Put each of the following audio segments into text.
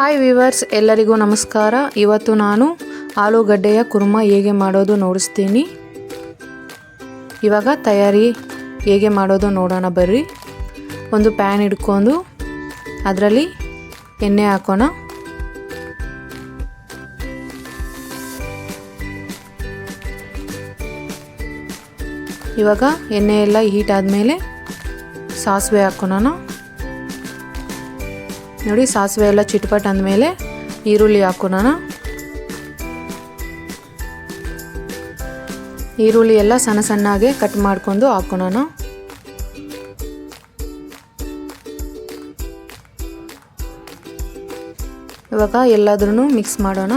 Hi viewers ಎಲ್ಲರಿಗೂ ನಮಸ್ಕಾರ. ಇವತ್ತು ನಾನು ಆಲೂಗಡ್ಡೆಯ ಕುರ್ಮ ಹೇಗೆ ಮಾಡೋದು ನೋಡಿಸ್ತೀನಿ. ಇವಾಗ ತಯಾರಿ ಹೇಗೆ ಮಾಡೋದು ನೋಡೋಣ ಬರ್ರಿ. ಒಂದು ಪ್ಯಾನ್ ಹಿಡ್ಕೊಂಡು ಅದರಲ್ಲಿ ಎಣ್ಣೆ ಹಾಕೋಣ. ಇವಾಗ ಎಣ್ಣೆ ಎಲ್ಲ ಹೀಟ್ ಆದಮೇಲೆ ಸಾಸಿವೆ ಹಾಕೋಣ ನೋಡಿ, ಸಾಸಿವೆ ಎಲ್ಲ ಚಿಟ್ಪಟ್ ಅಂದಮೇಲೆ ಈರುಳ್ಳಿ ಹಾಕೋಣ ಈರುಳ್ಳಿ ಎಲ್ಲ ಸಣ್ಣ ಸಣ್ಣಗೆ ಕಟ್ ಮಾಡ್ಕೊಂಡು ಹಾಕೋಣ ಇವಾಗ ಎಲ್ಲಾದ್ರೂ ಮಿಕ್ಸ್ ಮಾಡೋಣ.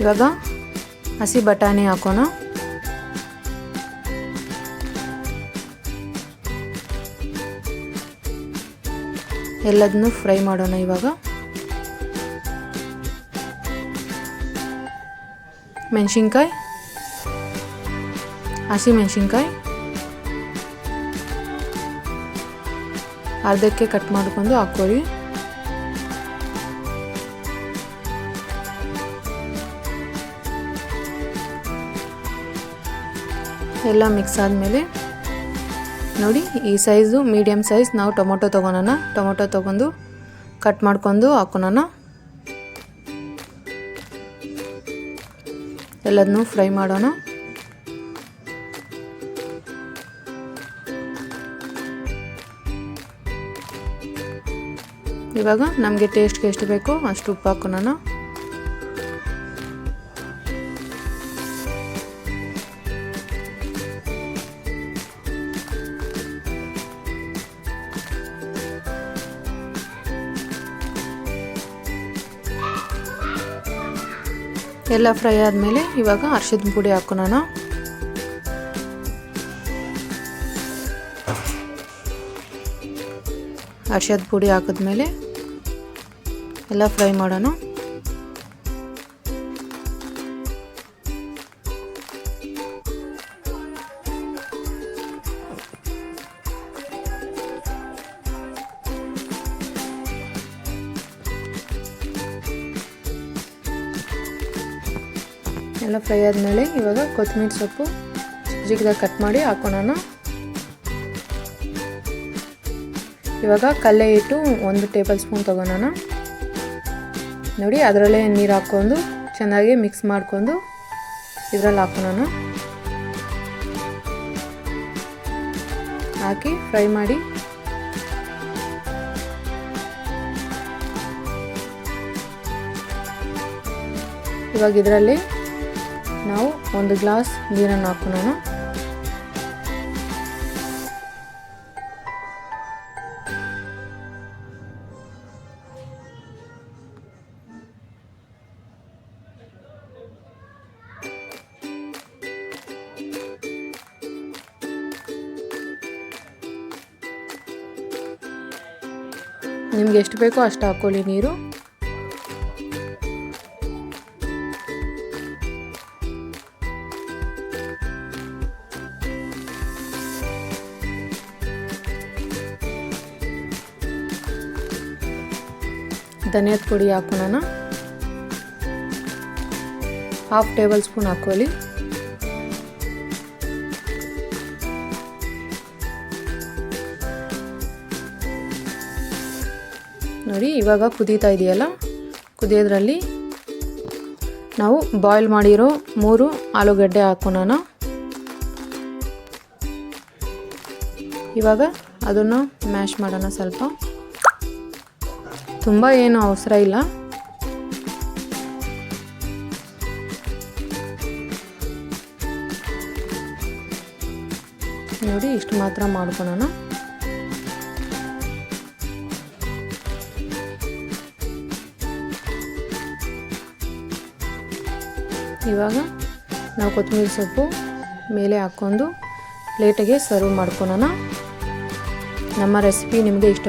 ಇವಾಗ ಹಸಿ ಬಟಾಣಿ ಹಾಕೋಣ. ಎಲ್ಲದನ್ನು ಫ್ರೈ ಮಾಡೋಣ ಇವಾಗ. ಮೆಣಸಿನ್ಕಾಯಿ, ಹಸಿ ಮೆಣಸಿನ್ಕಾಯಿ. ಅರ್ಧಕ್ಕೆ ಕಟ್ ಮಾಡ್ಕೊಂಡು ಹಾಕ್ಕೊಳ್ಳಿ ಎಲ್ಲ ಮಿಕ್ಸ್ ಆದಮೇಲೆ ನೋಡಿ ಈ ಸೈಜು ಮೀಡಿಯಮ್ ಸೈಜ್ ನಾವು ಟೊಮೊಟೊ ತೊಗೊಳೋಣ. ಟೊಮೊಟೊ ತೊಗೊಂಡು ಕಟ್ ಮಾಡ್ಕೊಂಡು ಹಾಕೋಣ ಎಲ್ಲದನ್ನೂ ಫ್ರೈ ಮಾಡೋಣ. ಇವಾಗ ನಮಗೆ ಟೇಸ್ಟ್ಗೆ ಎಷ್ಟು ಬೇಕೋ ಅಷ್ಟು ಉಪ್ಪು ಹಾಕೋಣ ಎಲ್ಲ ಫ್ರೈ ಆದಮೇಲೆ ಇವಾಗ ಅರ್ಶದ ಪುಡಿ ಹಾಕೋಣ ಅರ್ಶದ ಪುಡಿ ಹಾಕಿದ್ಮೇಲೆ ಎಲ್ಲ ಫ್ರೈ ಮಾಡೋಣ. ಎಲ್ಲ ಫ್ರೈ ಆದಮೇಲೆ ಇವಾಗ ಕೊತ್ತಂಬರಿ ಸೊಪ್ಪು ಚಿಕ್ಕದಾಗಿ ಕಟ್ ಮಾಡಿ ಹಾಕೋಣ ಇವಾಗ ಕಲ್ಲೆ ಇಟ್ಟು ಒಂದು ಟೇಬಲ್ ಸ್ಪೂನ್ ತೊಗೊಳೋಣ ನೋಡಿ, ಅದರಲ್ಲೇ ನೀರು ಹಾಕ್ಕೊಂಡು ಚೆನ್ನಾಗಿ ಮಿಕ್ಸ್ ಮಾಡಿಕೊಂಡು ಇದರಲ್ಲಿ ಹಾಕೋಣ ಹಾಕಿ ಫ್ರೈ ಮಾಡಿ. ಇವಾಗ ಇದರಲ್ಲಿ ನಾವು ಒಂದು ಗ್ಲಾಸ್ ನೀರನ್ನು ಹಾಕೋಣ ನಿಮ್ಗೆ ಎಷ್ಟು ಬೇಕೋ ಅಷ್ಟು ಹಾಕ್ಕೊಳ್ಳಿ ನೀರು. ಧನಿಯಾದ ಪುಡಿ ಹಾಕೋಣ ಹಾಫ್ ಟೇಬಲ್ ಸ್ಪೂನ್ ಹಾಕೊಳ್ಳಿ ನೋಡಿ, ಇವಾಗ ಕುದೀತಾ ಇದೆಯಲ್ಲ? ಕುದಿಯೋದ್ರಲ್ಲಿ ನಾವು ಬಾಯ್ಲ್ ಮಾಡಿರೋ ಮೂರು ಆಲೂಗಡ್ಡೆ ಹಾಕೋಣ ಇವಾಗ ಅದನ್ನು ಮ್ಯಾಶ್ ಮಾಡೋಣ ಸ್ವಲ್ಪ. ತುಂಬ ಏನು ಅವಸರ ಇಲ್ಲ. ನೋಡಿ, ಇಷ್ಟು ಮಾತ್ರ ಮಾಡ್ಕೊಳೋಣ ಇವಾಗ ನಾವು ಕೊತ್ತಂಬರಿ ಸೊಪ್ಪು ಮೇಲೆ ಹಾಕ್ಕೊಂಡು ಪ್ಲೇಟಿಗೆ ಸರ್ವ್ ಮಾಡ್ಕೊಳೋಣ ನಮ್ಮ ರೆಸಿಪಿ ನಿಮಗೆ ಇಷ್ಟ